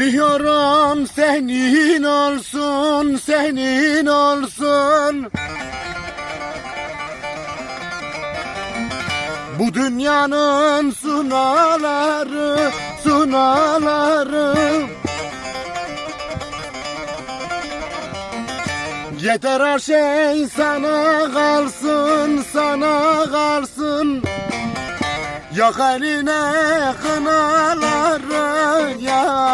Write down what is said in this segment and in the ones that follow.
istiyorum senin olsun, senin olsun. Bu dünyanın sunaları, sunaları. Yeter her şey sana kalsın, sana kalsın. Yak eline kınaları, yak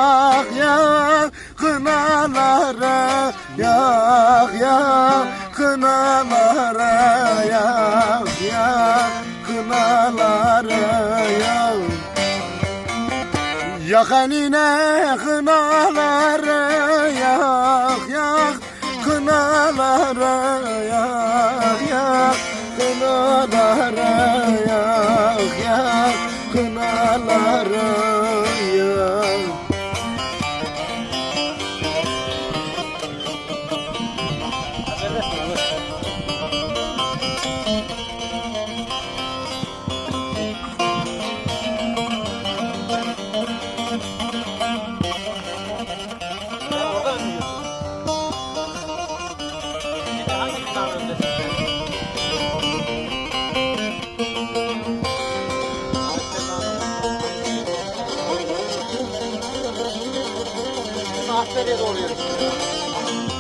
yak kınaları, yak yak kınaları, yak. Yak eline kınaları, yak yak kınaları, yak yak kınaları, yak yak kınaları, Doğru yürü.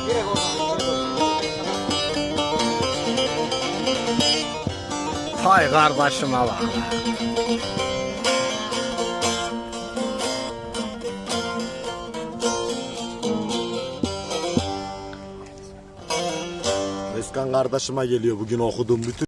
Direkt. Hay kardeşime bak. Özkan kardeşime geliyor bugün okuduğum bütün